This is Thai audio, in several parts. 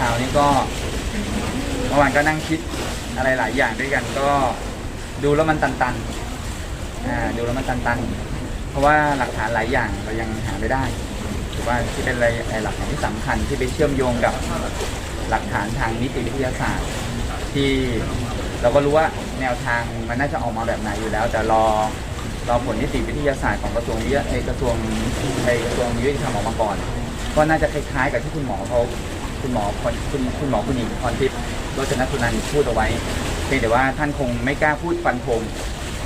ช้านี้ก็เมื่อวานก็นั่งคิดอะไรหลายอย่างด้วยกัน ก็ดูแล้วมันตันๆอ่าดูแล้วมันตันๆ เพราะว่าหลักฐานหลายอย่างเรายังหาไม่ได้ถือว่าที่เป็นอะไรหลักฐานที่สำคัญที่ไปเชื่อมโยงกับหลักฐานทางนิติวิทยาศาสตร์ ที่เราก็รู้ว่าแนวทางมันน่าจะออกมาแบบไหนอยู่แล้ว แต่รอรอผลนิติวิทยาศาสตร์ของกระทรวงวิทยาเอยกระทรวงในกระทรวงยุติธรรมออกมาก่อน ก็น่าจะคล้ายๆกับที่คุณหมอเขา คุณหมอคุณคุณคุณหมอคุณหญิงพรทิพย์โรจนสุนันท์พูดเอาไว้เพียงแต่ว่าท่านคงไม่กล้าพูดฟันธง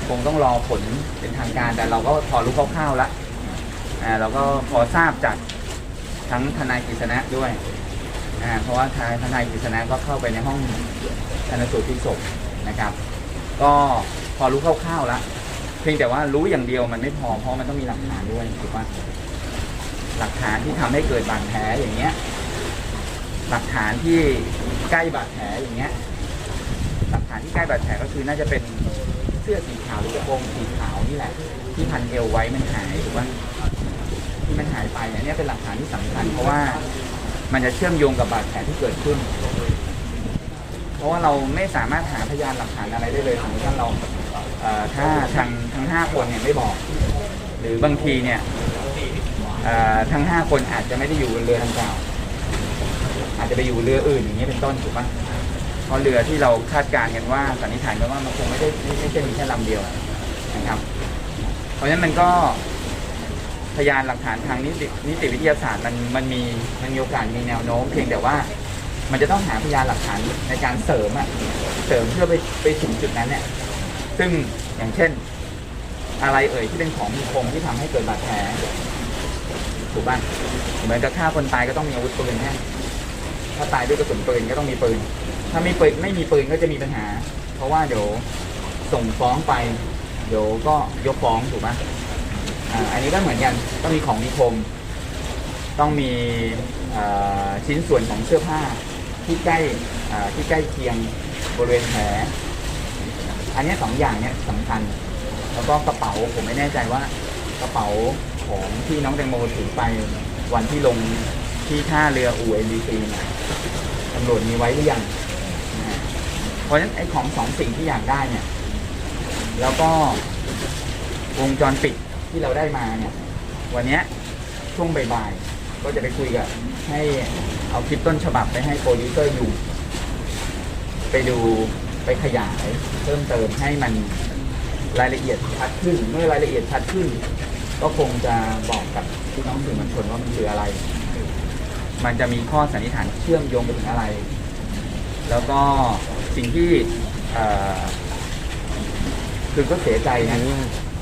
คงต้องรอผลเป็นทางการแต่เราก็พอรู้คร่าวๆแล้วอ่าเราก็พอทราบจากทั้งทนายกฤษณะด้วยอ่าเพราะว่าทางทนายกฤษณะก็เข้าไปในห้องชนสูตรพลิกศพนะครับ ก็พอรู้คร่าวๆแล้วเพียงแต่ว่ารู้อย่างเดียวมันไม่พอเพราะมันต้องมีหลักฐานด้วยถูกปะหลักฐานที่ทำให้เกิดบาดแผลอย่างเงี้ย หลักฐานที่ใกล้บาดแผลอย่างเงี้ย หลักฐานที่ใกล้บาดแผลก็คือน่าจะเป็นเสื้อสีขาวหรือกระโปรงสีขาวนี่แหละ ที่พันเอวไว้มันหายถูกปะที่มันหายไปเนี่ยเนี่ยเป็นหลักฐานที่สำคัญ เพราะว่ามันจะเชื่อมโยงกับบาดแผลที่เกิดขึ้น เพราะว่าเราไม่สามารถหาพยานหลักฐานอะไรได้เลยสมมติถ้าเราถ้าทางทั้งห้าคนเนี่ยไม่บอก หรือบางทีเนี่ยทั้งห้าคนอาจจะไม่ได้อยู่บนเรือดังกล่าว อาจจะไปอยู่เรืออื่นอย่างเงี้ยเป็นต้นถูกปะเพราะเรือที่เราคาดการณ์กันว่าสันนิษฐานกันว่ามันคงไม่ได้ไม่ไม่ใช่มีแค่ลำเดียวนะครับ เพราะฉะนั้นมันก็พยานหลักฐานทางนิตินิติวิทยาศาสตร์มันมันมีมันมีโอกาสมีแนวโน้ม เพียงแต่ว่ามันจะต้องหาพยานหลักฐานในการเสริมอะเสริมเพื่อไปไปถึงจุดนั้นเนี่ยซึ่งอย่างเช่น อะไรเอ่ยที่เป็นของมีคมที่ทำให้เกิดบาดแผลถูกป่ะเหมือนกับฆ่าคนตายก็ต้องมีอาวุธปืนแน่ ถ้าตายด้วยกระสุนปืนก็ต้องมีปืน ถ้าไม่ปืนไม่มีปืนก็จะมีปัญหา เพราะว่าเดี๋ยวส่งฟ้องไป เดี๋ยวก็ยกฟ้องถูกป่ะอ่าอันนี้ก็เหมือนกันต้องมีของมีคม ต้องมีชิ้นส่วนของเสื้อผ้าที่ใกล้ที่ใกล้เคียงบริเวณแผลอันนี้สองอย่างเนี้ยสำคัญ แล้วก็กระเป๋าผมไม่แน่ใจว่ากระเป๋าของที่น้องแตงโมถือไปวันที่ลงที่ท่าเรืออูเอ็นบีซีเนี่ย ตำรวจมีไว้หรือยังเพราะฉะนั้นไอ้ของสองสิ่งที่อยากได้เนี่ย แล้วก็วงจรปิดที่เราได้มาเนี่ย วันนี้ช่วงบ่ายๆก็จะไปคุยกับให้เอาคลิปต้นฉบับไปให้โปรดิวเซอร์อยู่ ไปดูไปขยายเพิ่มเติมให้มันรายละเอียดชัดขึ้น เมื่อรายละเอียดชัดขึ้น ก็คงจะบอกกับพี่น้องสื่อมวลชนว่ามันคืออะไร มันจะมีข้อสันนิษฐานเชื่อมโยงไปถึงอะไร แล้วก็สิ่งที่คือก็เสียใจนะ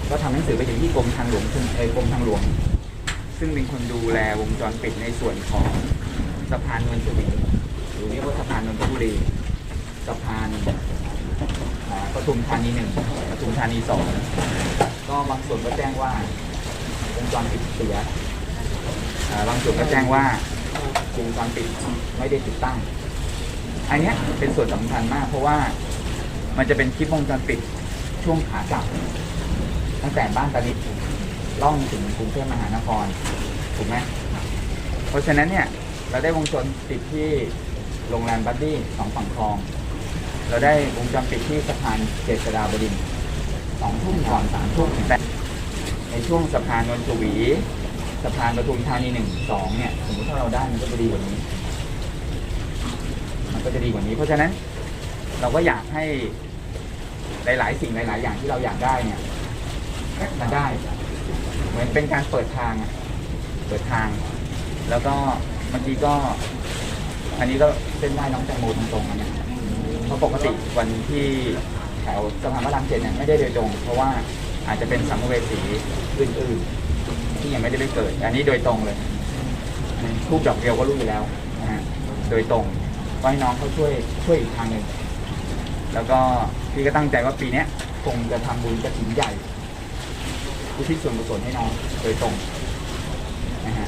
ก็ทำหนังสือไปถึงที่กรมทางหลวงชนเออกรมทางหลวง ซึ่งเป็นคนดูแลวงจรปิดในส่วนของสะพานนวลชวิงหรือเรียกว่าสะพานนนทบุรีสะพานปทุมธานีหนึ่งปทุมธานีสองก็บางส่วนก็แจ้งว่าวงจรปิดเสียบางส่วนก็แจ้งว่า วงจรปิดไม่ได้ติดตั้ง อันนี้เป็นส่วนสำคัญมาก เพราะว่ามันจะเป็นคลิปวงจรปิดช่วงขากลับ ตั้งแต่บ้านตานิดล่องถึงกรุงเทพมหานครถูกไหมเพราะฉะนั้นเนี่ยเราได้วงจรปิดที่โรงแรมบัดดี้สองฝั่งคลอง เราได้วงจรปิดที่สะพานเจษฎาบดินทร์สองทุ่มก่อนสามทุ่มถึงแปดในช่วงสะพานนนทวี สะพานประทุมธานีหนึ่งสองเนี่ยสมมติถ้าเราได้มันก็จะดีกว่านี้ มันก็จะดีกว่านี้ เพราะฉะนั้น เราก็อยากให้หลาย ๆ สิ่งหลาย ๆ อย่างที่เราอยากได้เนี่ยมันได้ เหมือนเป็นการเปิดทางเปิดทาง แล้วก็บางทีก็ อันนี้ก็เส้นได้น้องแตงโมตรงๆนเนี้ยเพราะปกติวันที่แถวสะพานพระรามเจ็ดเนี่ยไม่ได้โดยตรงเพราะว่าอาจจะเป็นสัมภเวสีอื่นๆ ที่ยังไม่ได้ไปเกิด อันนี้โดยตรงเลยทูบดอกเดียวก็รู้อยู่แล้วนะฮะโดยตรงก็ให้น้องเขาช่วยช่วยอีกทางหนึ่งแล้วก็พี่ก็ตั้งใจว่าปีเนี้ยคงจะทำบุญกระถิ่นใหญ่อุทิศส่วนกุศลให้น้องโดยตรงนะฮะ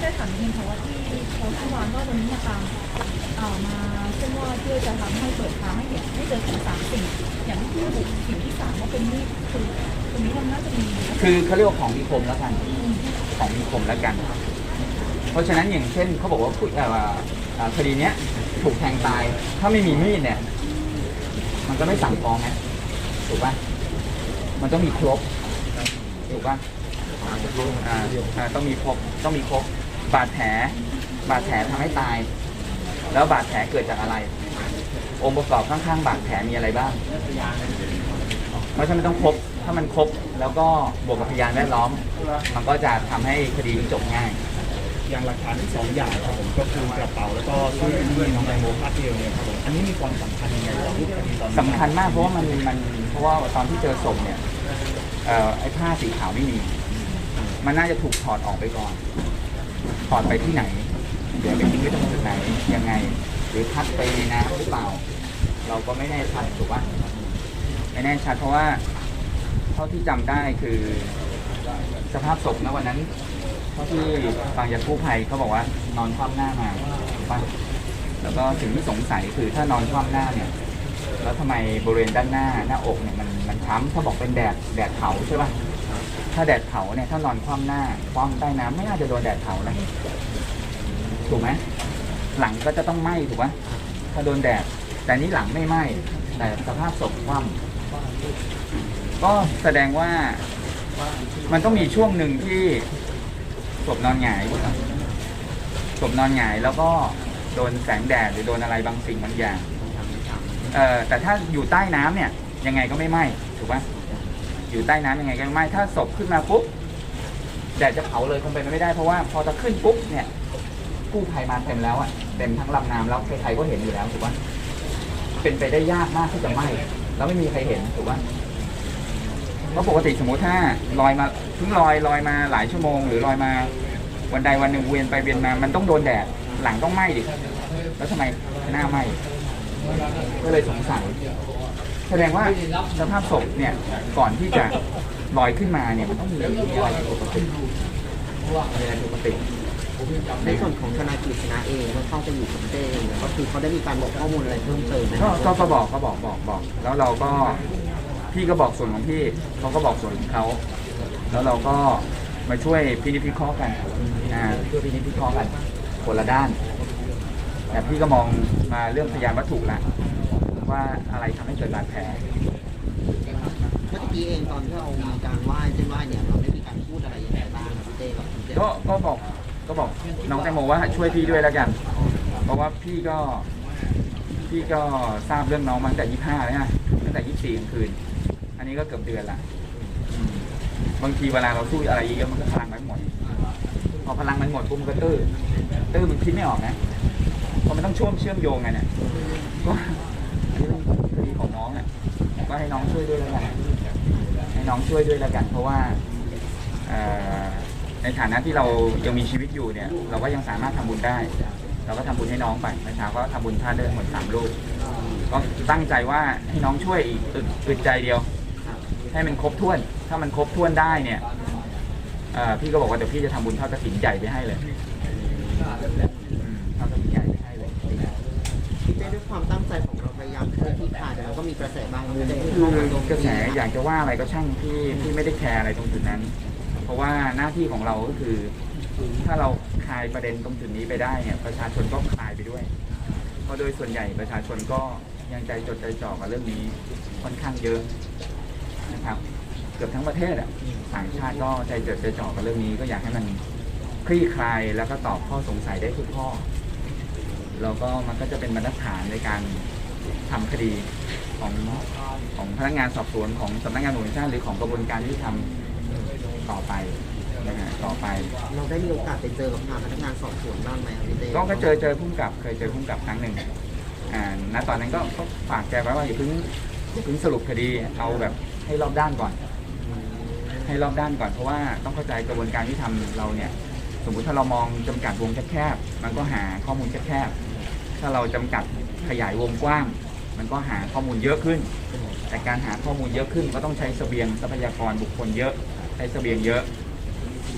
ได้ถามนิดนึงค่ะว่าที่เขาที่วานว่าวันนี้มาตามเอ่อมาเส้นว่าเพื่อจะทำให้เปิดทางให้เห็นให้เจอสิ่งสามสิ่งอย่างที่พี่ระบุสิ่งที่สามว่าเป็นนี่คือตรงนี้มันน่าจะมีคือเขาเรียกว่าของมีคมแล้วกัน ของมีคมแล้วกัน เพราะฉะนั้นอย่างเช่นเขาบอกว่าผู้คดีเนี้ยถูกแทงตาย ถ้าไม่มีมีดเนี่ย มันก็ไม่สั่งฟ้องนะถูกป่ะมันต้องมีครบถูกป่ะต้องมีครบต้องมีครบบาดแผลบาดแผลทำให้ตาย แล้วบาดแผลเกิดจากอะไร องค์ประกอบข้างๆ บาดแผลมีอะไรบ้างเพราะฉะนั้นต้องครบ ถ้ามันครบแล้วก็บวกกับพยานแวดล้อม มันก็จะทำให้คดีจบง่าย อย่างหลักฐานที่สองอย่างครับผมก็คือกระเป๋าแล้วก็ชื่อที่น้องแตงโมคาดเอวเนี่ยครับผมอันนี้มีความสำคัญยังไงกับรูปคดีตอนนี้สำคัญมากเพราะว่ามันมันเพราะว่าตอนที่เจอศพเนี่ยเอ่อไอ้ผ้าสีขาวไม่มี มันน่าจะถูกถอดออกไปก่อน ถอดไปที่ไหน เดี๋ยวไปทิ้งไว้ตรงจุดไหนยังไง หรือพัดไปในน้ำหรือเปล่า เราก็ไม่แน่ชัดถูกปะไม่แน่ชัดเพราะว่า เท่าที่จำได้คือสภาพศพณวันนั้นเท่าที่ฟังจากกู้ภัยเขาบอกว่านอนคว่ำหน้ามาถูกปะแล้วก็สิ่งที่สงสัยคือถ้านอนคว่ำหน้าเนี่ย แล้วทำไมบริเวณด้านหน้าหน้าอกเนี่ยมันมันช้ำถ้าบอกเป็นแดดแดดเผาใช่ป่ะถ้าแดดเผาเนี่ยถ้านอนคว่ำหน้าคว่ำใต้น้ำไม่น่าจะโดนแดดเผานะถูกไหมหลังก็จะต้องไหม้ถูกไหมถ้าโดนแดดแต่นี้หลังไม่ไหม้แต่สภาพศพคว่ำ ก็แสดงว่ามันต้องมีช่วงหนึ่งที่ศพนอนหงายศพนอนหงายแล้วก็โดนแสงแดดหรือโดนอะไรบางสิ่งบางอย่างเอ่อแต่ถ้าอยู่ใต้น้ำเนี่ย ยังไงก็ไม่ไหม้ถูกปะอยู่ใต้น้ำยังไงก็ไม่ไหม้ถ้าศพขึ้นมาปุ๊บแดดจะเผาเลยคงเป็นไปไม่ได้เพราะว่าพอจะขึ้นปุ๊บเนี่ยกู้ภัยมาเต็มแล้วอะเต็มทั้งลำน้ำแล้วใครๆก็เห็นอยู่แล้วถูกปะเป็นไปได้ยากมากที่จะไหม้แล้วไม่มีใครเห็นถูกปะ เพราะปกติสมมติถ้าลอยมาเพิ่งลอยลอยมาหลายชั่วโมง หรือลอยมาวันใดวันหนึ่งเวียนไปเวียนมา มันต้องโดนแดดหลังต้องไหม้ดิแล้วทำไมหน้าไหม้ก็เลยสงสัยแสดงว่าสภาพศพเนี่ยก่อนที่จะลอยขึ้นมาเนี่ยมันต้องมีอะไรผิดปกติมีอะไรผิดปกติในส่วนของทนายกฤษณะเองเมื่อเข้าไปอยู่กับเต้ก็คือเขาได้มีการบอกข้อมูลอะไรเพิ่มเติมไหมก็ก็ก็บอกก็บอกบอกบอก แล้วเราก็ พี่ก็บอกส่วนของพี่เขาก็บอกส่วนของเขาแล้วเราก็มาช่วยพินิจพิเคราะห์กันอ่าช่วยพินิจพิเคราะห์กันคนละด้าน แต่พี่ก็มองมาเรื่องพยานวัตถุละว่าอะไรทำให้เกิดบาดแผลเมื่อกี้เองตอนที่เรามีการไหว้เส้นไหว้เนี่ยเราได้มีการพูดอะไรยังไงบ้างกับพี่เต้กับคุณเต้ก็ก็บอกก็บอกน้องแตงโมว่าช่วยพี่ด้วยแล้วกัน เพราะว่าพี่ก็พี่ก็ทราบเรื่องน้องมาตั้งแต่ยี่ห้าแล้วนะตั้งแต่ยี่สี่กลางคืน อันนี้ก็เกือบเดือนละบางทีเวลาเราสู้อะไรเยอะมันก็พลังมันหมดพอพลังมันหมดปุ๊บมันก็ตื้อตื้อมันคิดไม่ออกนะพราะมันต้องช่วมเชื่อมโยงไงเนี่ยก็อันนี้เป็นคดีของน้องอะก็ให้น้องช่วยด้วยแล้วกันให้น้องช่วยด้วยแล้วกัน เพราะว่าในฐานะที่เรายังมีชีวิตอยู่เนี่ย เราก็ยังสามารถทำบุญได้ เราก็ทำบุญให้น้องไปเมื่อเช้าก็ทำบุญท่าเดินหมดสามลูกก็ตั้งใจว่าให้น้องช่วยอีกอึดใจเดียว ให้มันครบถ้วน ถ้ามันครบถ้วนได้เนี่ยเอ่อพี่ก็บอกว่าเดี๋ยวพี่จะทำบุญทอดกระถินใหญ่ไปให้เลยอืมทอดกระถินใหญ่ไปให้เลยพี่เต้ด้วยความตั้งใจของเราพยายามช่วยพี่คลายแต่เราก็มีกระแสบางมุมที่คืเข้าอมาโจมกระแสตีอยากจะว่าอะไรก็ช่างพี่พี่ไม่ได้แคร์อะไรตรงจุดนั้น เพราะว่าหน้าที่ของเราก็คือ ถ้าเราคลายประเด็นตรงจุดนี้ไปได้เนี่ยประชาชนก็คลายไปด้วย เพราะโดยส่วนใหญ่ประชาชนก็ยังใจจดใจจ่อกับเรื่องนี้ค่อนข้างเยอะ นะครับ เกือบทั้งประเทศอะต่างชาติก็ใจจดใจจ่อกับเรื่องนี้ก็อยากให้มันคลี่คลายแล้วก็ตอบข้อสงสัยได้ทุกข้อแล้วก็มันก็จะเป็นบรรทัดฐานในการทำคดีของของพนักงานสอบสวนของสำนักงานตำรวจแห่งชาติหรือของกระบวนการที่ทำต่อไปนะฮะต่อไป เราได้มีโอกาสไปเจอกับทางพนักงานสอบสวนบ้างไหมครับพี่เต้ก็ก็เจอเจอพุ่มกับเคยเจอพุ่มกับครั้งหนึ่งอ่าณตอนนั้นก็ก็ฝากแกไว้ว่าอย่าเพิ่งอย่าเพิ่งสรุปคดีเอาแบบ ให้รอบด้านก่อน ให้รอบด้านก่อนเพราะว่าต้องเข้าใจกระบวนการที่ทำเราเนี่ย สมมุติถ้าเรามองจำกัดวงแคบๆมันก็หาข้อมูลแคบๆถ้าเราจำกัดขยายวงกว้าง มันก็หาข้อมูลเยอะขึ้น แต่การหาข้อมูลเยอะขึ้น ก็ต้องใช้เสบียงทรัพยากรบุคคลเยอะใช้เสบียงเยอะ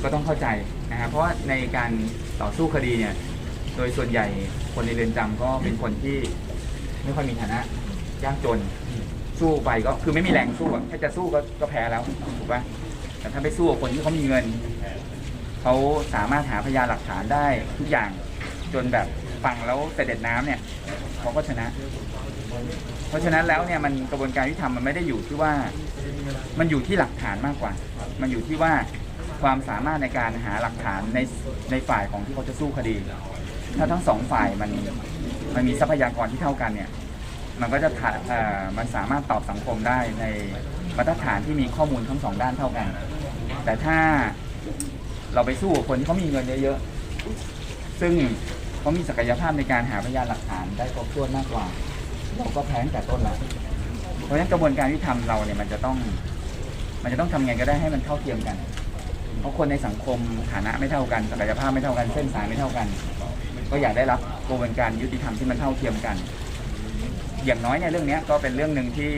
ก็ต้องเข้าใจนะครับเพราะว่าในการต่อสู้คดีเนี่ยโดยส่วนใหญ่คนในเรือนจำก็เป็นคนที่ไม่ค่อยมีฐานะยากจน สู้ไปก็คือไม่มีแรงสู้อะแค่จะสู้ก็ก็แพ้แล้วถูกปะแต่ถ้าไปสู้กับคนที่เขามีเงินเขาสามารถหาพยานหลักฐานได้ทุกอย่างจนแบบฟังแล้วเสด็จน้ำเนี่ยเขาก็ชนะ เพราะฉะนั้นแล้วเนี่ยมันกระบวนการยุติธรรมมันไม่ได้อยู่ที่ว่า มันอยู่ที่หลักฐานมากกว่า มันอยู่ที่ว่าความสามารถในการหาหลักฐานในในฝ่ายของที่เขาจะสู้คดี ถ้าทั้งสองฝ่ายมันมันมีทรัพยากรที่เท่ากันเนี่ย มันก็จะถามันสามารถตอบสังคมได้ในมาตรฐานที่มีข้อมูลทั้งสองด้านเท่ากัน แต่ถ้าเราไปสู้กับคนที่เขามีเงินเยอะๆ ซึ่งเขามีศักยภาพในการหาพยานหลักฐานได้ครบถ้วนมากกว่า เราก็แพ้แต่ต้นแล้ว เพราะฉะนั้นกระบวนการที่ทำเราเนี่ยมันจะต้อง มันจะต้องทำไงก็ได้ให้มันเท่าเทียมกัน เพราะคนในสังคมฐานะไม่เท่ากัน ศักยภาพไม่เท่ากัน เส้นสายไม่เท่ากัน ก็อยากได้รับกระบวนการยุติธรรมที่มันเท่าเทียมกัน อย่างน้อยเนี่ยเรื่องนี้ก็เป็นเรื่องหนึ่งที่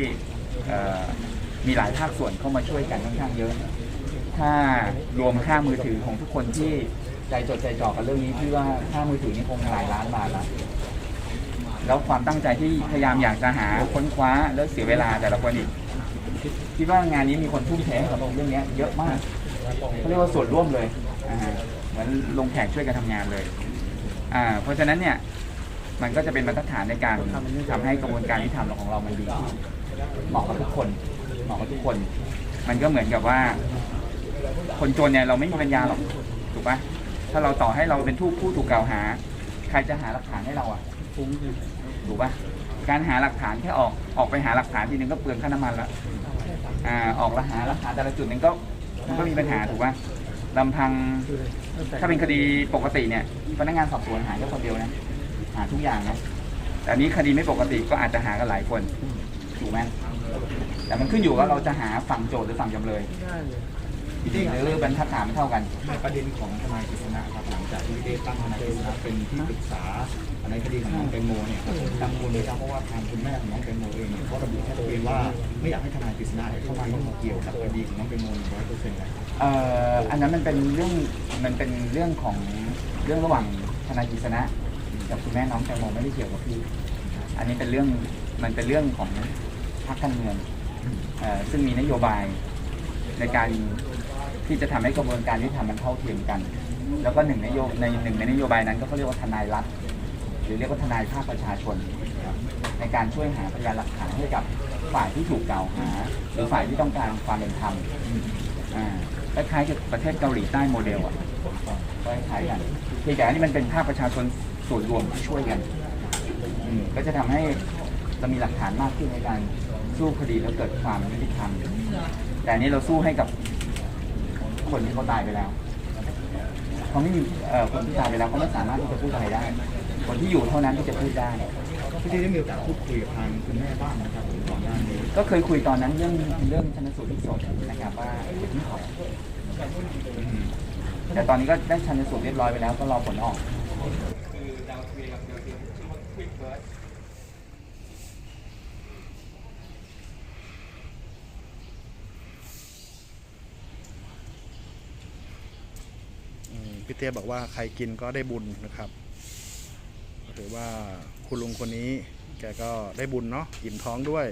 มีหลายภาคส่วนเข้ามาช่วยกันค่อนข้างเยอะ ถ้ารวมค่ามือถือของทุกคนที่ใจจดใจจ่อกับเรื่องนี้พี่ว่าค่ามือถือนี่คงหลายล้านบาทล้วแล้วความตั้งใจที่พยายามอยากจะหาค้นคว้าแล้วเสียเวลาแต่ละคนอีกคิดว่างานนี้มีคนทุ่มเทกับเรื่องนี้เยอะมากเขาเรียกว่าส่วนร่วมเลยเหมือนลงแขกช่วยกันทำงานเลย อ่า เพราะฉะนั้นเนี่ย มันก็จะเป็นมาตรฐานในการทำให้กระบวนการที่ทำของเรามันดีขึ้นเหมาะกับทุกคนเหมาะกับทุกคน มันก็เหมือนกับว่า คนจนเนี่ยเราไม่มีปัญญาหรอกถูกปะถ้าเราต่อให้เราเป็นผู้ผู้ถูกกล่าวหา ใครจะหาหลักฐานให้เราอะถูกปะการหาหลักฐานแค่ออกออกไปหาหลักฐานทีนึงก็เปลืองค่าน้ำมันละอ่าออกละหาหลักฐานแต่ละจุดนึงก็มันก็มีปัญหาถูกปะลำพังถ้าเป็นคดีปกติเนี่ยพนักงานสอบสวนหาแค่คนเดียวนะ หาทุกอย่างนะแต่อันนี้คดีไม่ปกติก็อาจจะหากันหลายคนถูกไหมแต่มันขึ้นอยู่ว่าเราจะหาฝั่งโจทย์หรือฝั่งจำเลยหรือบรรทัดฐานไม่เท่ากันประเด็นของทนายกฤษณะครับหลังจากที่ได้ตั้งทนายกฤษณะเป็นที่ปรึกษาในคดีของน้องแตงโมเนี่ยครับผมกังวลเลยครับเพราะว่าทางคุณแม่ของน้องแตงโมเองเนี่ยเขาระบุชัดเจนว่าไม่อยากให้ทนายกฤษณะเนี่ยเข้ามายุ่งเกี่ยวกับคดีของน้องแตงโมร้อยเปอร์เซ็นต์เลยเอ่ออันนั้นมันเป็นเรื่องมันเป็นเรื่องของเรื่องระหว่างทนายกฤษณะ กับคุณแม่น้องแตงโมไม่ได้เกี่ยวกับพี่ อันนี้เป็นเรื่องมันเป็นเรื่องของพรรคการเมืองเอ่อซึ่งมีนโยบายในการที่จะทำให้กระบวนการที่ทำมันเท่าเทียมกัน แล้วก็หนึ่งนโยในหนึ่งในนโยบายนั้นก็เขาเรียกว่าทนายรัฐหรือเรียกว่าทนายภาคประชาชน ในการช่วยหาพยานหลักฐานให้กับฝ่ายที่ถูกกล่าวหา หรือฝ่ายที่ต้องการความเป็นธรรมอ่าคล้ายๆกับประเทศเกาหลีใต้โมเดลอะก็คล้ายๆกันเพียงแต่อันนี้มันเป็นภาคประชาชน ส่วนรวมที่ช่วยกันอืมก็จะทำให้เรามีหลักฐานมากขึ้นในการสู้คดีแล้วเกิดความยุติธรรมแต่อันนี้เราสู้ให้กับคนที่เขาตายไปแล้วเขาไม่มีเอ่อคนที่ตายไปแล้วเขาไม่สามารถที่จะพูดอะไรได้ คนที่อยู่เท่านั้นที่จะพูดได้ พี่ได้มีโอกาสพูดคุยกับทางคุณแม่บ้างนะครับก่อนหน้านี้ก็เคยคุยตอนนั้นเรื่องเรื่องชันสูตรพลิกศพนะครับว่าอย่าเพิ่เผาแต่ตอนนี้ก็ได้ชันสูตรเรียบร้อยไปแล้วก็รอผลออก อืมพี่เตี้ยบอกว่าใครกินก็ได้บุญนะครับหรือว่าคุณลุงคนนี้แกก็ได้บุญเนาะอิ่มท้องด้วย